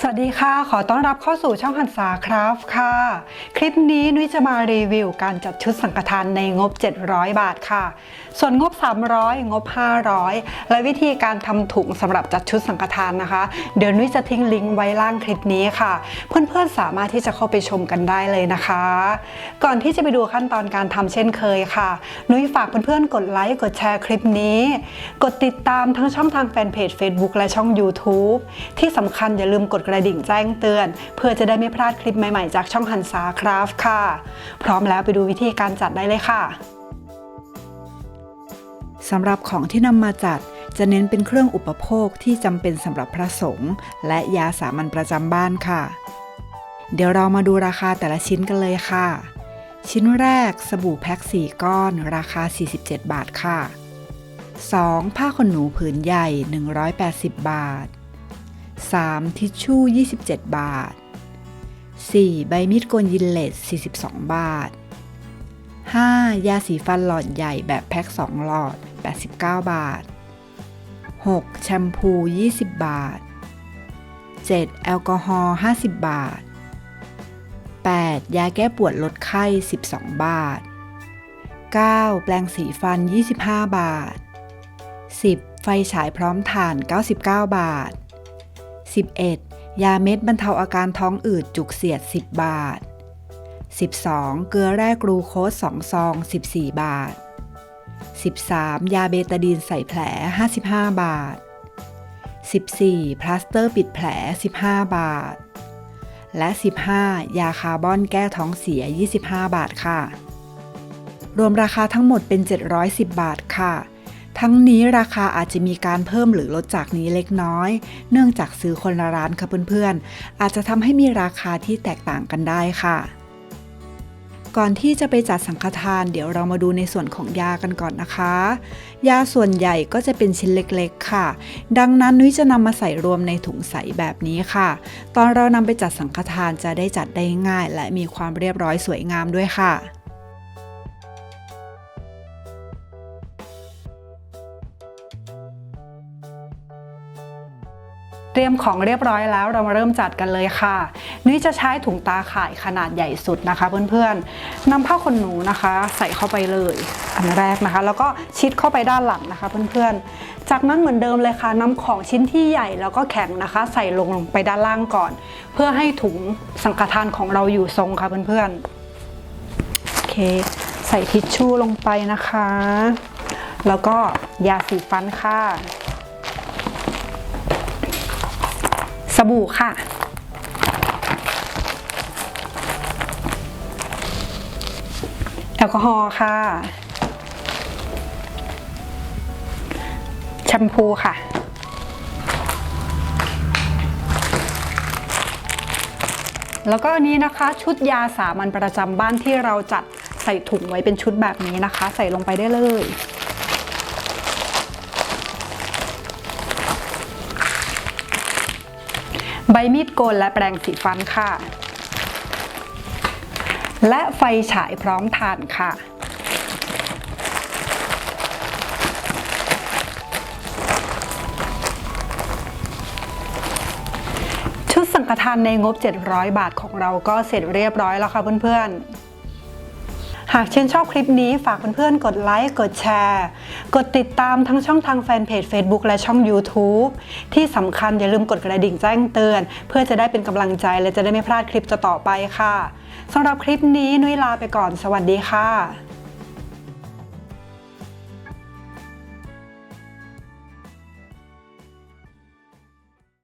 สวัสดีค่ะ ขอต้อนรับเข้าสู่ช่องหันษาคราฟค่ะ คลิปนี้นุ้ยจะมารีวิวการจัดชุดสังฆทานในงบ 700 บาทค่ะ ส่วนงบ 300 งบ 500 และวิธีการทำถุงสำหรับจัดชุดสังฆทานนะคะ เดี๋ยวนุ้ยจะทิ้งลิงก์ไว้ล่างคลิปนี้ค่ะ เพื่อนๆสามารถที่จะเข้าไปชมกันได้เลยนะคะ ก่อนที่จะไปดูขั้นตอนการทำเช่นเคยค่ะ นุ้ยฝากเพื่อนๆกดไลค์กดแชร์คลิปนี้ กดติดตามทั้งช่องทางแฟนเพจ Facebook และช่อง YouTube ที่สำคัญอย่าลืมกดกระดิ่งแจ้งเตือน เพื่อจะได้ไม่พลาดคลิปใหม่ๆ จากช่องหันษาคราฟค่ะ พร้อมแล้วไปดูวิธีการจัดได้เลยค่ะสำหรับของที่นำมาจัดจะเน้นเป็นเครื่องอุปโภคที่จำเป็นสำหรับพระสงฆ์และยาสามัญประจำบ้านค่ะ เดี๋ยวเรามาดูราคาแต่ละชิ้นกันเลยค่ะ ชิ้นแรกสบู่แพ็ค 4 ก้อน ราคา 47 บาทค่ะ 2. ผ้าขนหนูผืนใหญ่ 180 บาท 3. ทิชชู่ 27 บาท 4. ใบมีดโกนยินเลส42 บาท 5. ยาสีฟันหลอดใหญ่แบบแพ็ค 2 หลอด 89 บาท 6. แชมพู 20 บาท 7. แอลกอฮอล์ 50 บาท 8. ยาแก้ปวดลดไข้ 12 บาท 9. แปรงสีฟัน 25 บาท 10. ไฟฉายพร้อมถ่าน 99 บาท 11. ยาเม็ดบรรเทาอาการท้องอืดจุกเสียด 10 บาท 12. เกลือแร่กรูโคส2ซอง 14 บาท 13. ยาเบตาดีนใส่แผล 55 บาท 14. พลาสเตอร์ปิดแผล 15 บาท และ 15. ยาคาร์บอนแก้ท้องเสีย 25 บาทค่ะ รวมราคาทั้งหมดเป็น 710 บาทค่ะ ทั้งนี้ราคาอาจจะมีการเพิ่มหรือลดจากนี้เล็กน้อย เนื่องจากซื้อคนละร้านค่ะเพื่อนๆ อาจจะทำให้มีราคาที่แตกต่างกันได้ค่ะก่อนที่จะไปจัดสังฆทานเดี๋ยวเรามาดูในส่วนของยากันก่อนนะคะ ยาส่วนใหญ่ก็จะเป็นชิ้นเล็กๆค่ะ ดังนั้นนุ้ยจะนำมาใส่รวมในถุงใสแบบนี้ค่ะ ตอนเรานำไปจัดสังฆทานจะได้จัดได้ง่าย และมีความเรียบร้อยสวยงามด้วยค่ะ เตรียมของเรียบร้อยแล้วเรามาเริ่มจัดกันเลยค่ะ นุ้ยจะใช้ถุงตาข่ายขนาดใหญ่สุดนะคะ เพื่อนๆนำผ้าขนหนูนะคะ ใส่เข้าไปเลยอันแรกนะคะ แล้วก็ชิดเข้าไปด้านหลังนะคะ เพื่อนๆ จากนั้นเหมือนเดิมเลยค่ะนำของชิ้นที่ใหญ่แล้วก็แข็งนะคะ ใส่ลงลงไปด้านล่างก่อน เพื่อให้ถุงสังฆทานของเราอยู่ทรงค่ะเพื่อนๆโอเค ใส่ทิชชู่ลงไปนะคะ แล้วก็ยาสีฟันค่ะ บู่ค่ะ แอลกอฮอล์ค่ะ แชมพูค่ะ แล้วก็อันนี้นะคะชุดยาสามัญประจำบ้านที่เราจัดใส่ถุงไว้เป็นชุดแบบนี้นะคะ ใส่ลงไปได้เลย บมีดโกนและแปรงสีฟันค่ะ และไฟฉายพร้อมทานค่ะ ชุดสังฆทานในงบ 700 บาทของเราก็เสร็จเรียบร้อยแล้วค่ะเพื่อนๆ หากชื่นชอบคลิปนี้ฝากเพื่อนๆ กดไลค์ กดแชร์ กดติดตามทั้งช่องทางแฟนเพจ Facebook และช่อง YouTube ที่สำคัญอย่าลืมกดกระดิ่งแจ้งเตือน เพื่อจะได้เป็นกำลังใจและจะได้ไม่พลาดคลิปต่อๆไปค่ะสำหรับคลิปนี้นุ้ยลาไปก่อน สวัสดีค่ะ